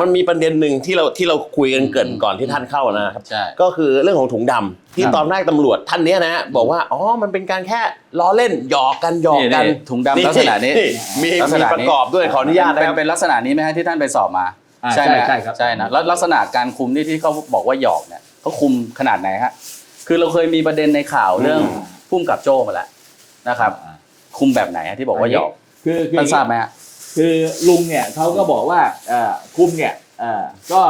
มันมีประเด็นหนึ่งที่เราที่เราคุยกันเกรินก่อนที่ท่านเข้านะครับใช่ก็คือเรื่องของถุงดำที่ครับตอนแรกตำรวจท่านเนี้ยนะฮะบอกว่าอ๋อมันเป็นการแค่ล้อเล่นหยอกกันหยอกกันนี่ถุงดำลักษณะนี้มีลักษมีณะประกอบด้วยขออนุญาตเป็นะครับ เป็นลักษณะนี้ไหมฮะที่ท่านไปสอบมาอ่าใช่ไหมใช่ใช่ครับ ใช่นะแล้วลักษณะการคุมที่ที่เขาบอกว่าหยอกเนี่ยเขาคุมขนาดไหนฮะคือเราเคยมีประเด็นในข่าวเรื่องอืมพุ่มกับโจ้มาแล้วนะครับ คุมแบบไหนฮะที่บอกว่าหยอกคือคือท่านทราบไหมฮะ คือลุงเนี่ยเขาก็บอกว่าเอ่อคุมเนี่ยเอ่อก็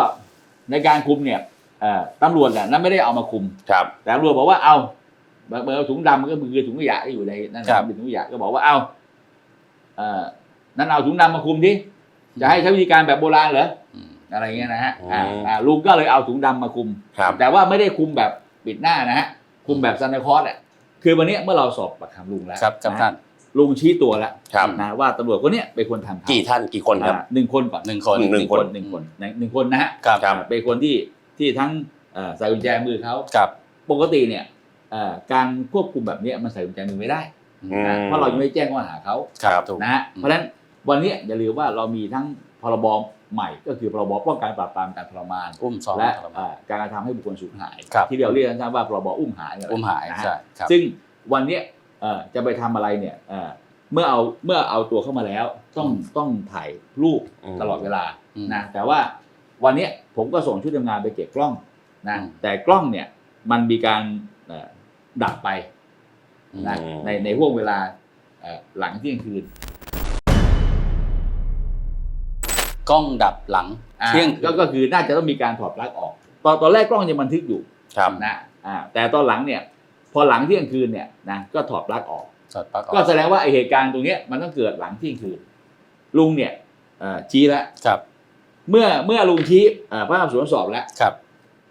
ในการคุมเนี่ยเอ่อตำรวจเนี่ยนั้นไม่ได้เอามาคุม ครับ แต่ตำรวจบอกว่าเอาเบอร์เบอร์ถุงดำมันก็คือถุงขยะที่อยู่ในนั่นนะครับ เป็นถุงขยะก็บอกว่าเอาเอ่อนั่นเอาถุงดำมาคุมดิจะให้ใช้วิธีการแบบโบราณเหรออืม อะไรเงี้ยนะฮะอืมอ่าอ่าลุงก็เลยเอาถุงดำมาคุม ครับแต่ว่าไม่ได้คุมแบบปิดหน้านะฮะคุมแบบซานตาคลอสอะคือวันเนี้ยเมื่อเราสอบปากคำลุงแล้วครับครับนะท่าฮะน ลุงชี้ตัวแล้วครับ นะว่าตำรวจคนเนี้ยเป็นคนทำกี่ท่านกี่คนครับ อ่าหนึ่งคนก่อนหนึ่งคนหนึ่งคน หนึ่งคนหนึ่งหนึ่งคนนะฮะครับครับ เป็นคนที่ที่ทั้งเอ่อใส่กุญแจมือเขาครับปกติเนี่ยเอ่อการควบคุมแบบเนี้ยมันใส่กุญแจมือไม่ได้อืนะมเพราะเรายังไม่ได้แจ้งข้อหาเขา ครับถูก นะฮะเพราะฉะนั้นวันเนี้ยอย่าลืมว่าเรามีทั้งพรบใหม่ก็คือพรบป้องกันปราบปรามการทรมาน อุ้มซ้อมและทรมาน เอ่อการกระทำให้บุคคลสูญหาย ครับ ที่เราเรียกกันว่าพรบอุ้มหายเนี่ยอุ้มหายนะฮะใช่ครับซึ่งวันเนี้ยเอ่อ จะไปทำอะไรเนี่ยเอ่อเมื่อเอาเมื่อเอาตัวเข้ามาแล้ว ต้องต้องถ่ายรูปอืมตลอดเวลาอืมนะแต่ว่าวันเนี้ยผมก็ส่งชุดทำงานไปเก็บกล้องนะอืมแต่กล้องเนี่ยมันมีการเอ่อดับไปนะอืมในในห่วงเวลาเอ่อหลังเที่ยงคืน กล้องดับหลังอ่าเที่ยงก็ก็คือน่าจะต้องมีการถอดปลั๊กออก ตอนตอนแรกกล้องยังบันทึกอยู่ครับนะอ่าแต่ตอนหลังเนี่ย พอหลังเที่ยงคืนเนี่ยนะก็ถอดปลั๊กออก สอดปลั๊กอก็อกแสดงว่าไอเหตุการณ์ตรงเนี้ยมันต้องเกิดหลังเที่ยงคืน ลุงเนี่ยเอ่อชี้แล้วครับเมื่อเมื่อลุงชี้เอ่อพนักงานสวนสอบแล้ว ครับ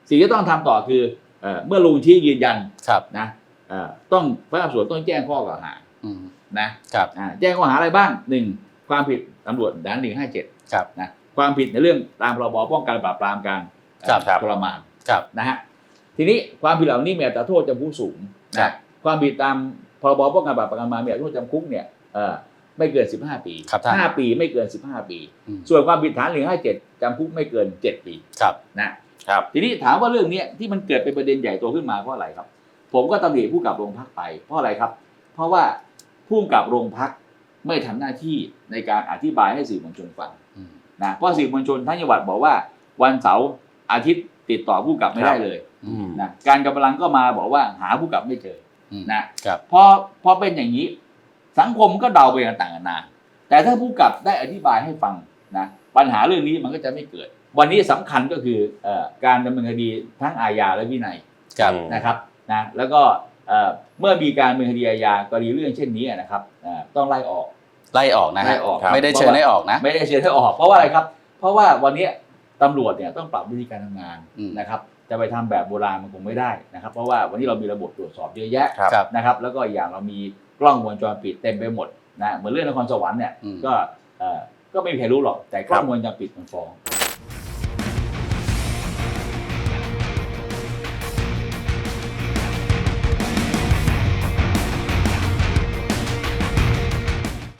สิ่งที่ต้องทำต่อคือเอ่อเมื่อลุงชี้ยืนยันครับนะเอ่อต้องพนักงานสวนต้องแจ้งข้อกล่าวหาอืมนะครับอ่าแจ้งข้อหาอะไรบ้างหนึ่งความผิดตำรวจด่านหนึ่งห้าเจ็ดครับ นะความผิดในเรื่องตามพรบป้องกันและปราบปรามการเอ่อครับครับทรมาน ครับ นะฮะ ทีนี้ความผิดเหล่านี้มีอัตราโทษจำคุกสูงครันะบความผิดตามพรบป้องกันปราบปรามการมีอัตราโทษจำคุกเนี่ยเอ่อไม่เกิน 15 ปีครับท่าน5ปีไม่เกิน 15 ปีอืมส่วนความผิดฐาน157จำคุกไม่เกิน 7 ปีครับนะครับทีนี้ถามว่าเรื่องเนี้ยที่มันเกิดเป็นประเด็นใหญ่โตขึ้นมาเพราะอะไรครับ ผมก็ตำหนิผู้กำกับโรงพักไปเพราะอะไรครับ เพราะว่าผู้กำกับโรงพักไม่ทำหน้าที่ในการอธิบายให้สื่อมวลชนฟังอืมนะเพราะสื่อมวลชนทั้งจังหวัดบอกว่าวันเสาร์อาทิตย์ ติดต่อผู้กำกับไม่ได้เลยอืมนะการกำลังก็มาบอกว่าหาผู้กำกับไม่เจออืมนะครับพอพอเป็นอย่างนี้ สังคมก็เดาไปต่างๆนานาแต่ถ้าผู้กำกับได้อธิบายให้ฟังนะปัญหาเรื่องนี้มันก็จะไม่เกิด วันนี้สำคัญก็คือเอ่อการดำเนินคดีทั้งอาญาและวินัยครับนะครับนะแล้วก็เอ่อเมื่อมีการดำเนินคดีอาญากรณีเรื่องเช่นนี้นะครับเอ่อต้องไล่ออกไล่ออกนะไล่ฮะออกไม่ได้เชิญให้ออกนะ ไม่ได้เชิญให้ออก เพราะว่าอะไรครับ เพราะว่าวันนี้ ตำรวจเนี่ยต้องปรับวิธีการทำงานอืมนะครับจะไปทำแบบโบราณมันคงไม่ได้นะครับ เพราะว่าวันนี้เรามีระบบตรวจสอบเยอะแยะครับครับนะครับ แล้วก็อีกอย่างเรามีกล้องวงจรปิดเต็มไปหมดนะเหมือนเรื่องนครสวรรค์เนี่ยอืมก็เอ่อก็ไม่มีใครรู้หรอกแต่กล้องวงจรปิดมันฟ้อง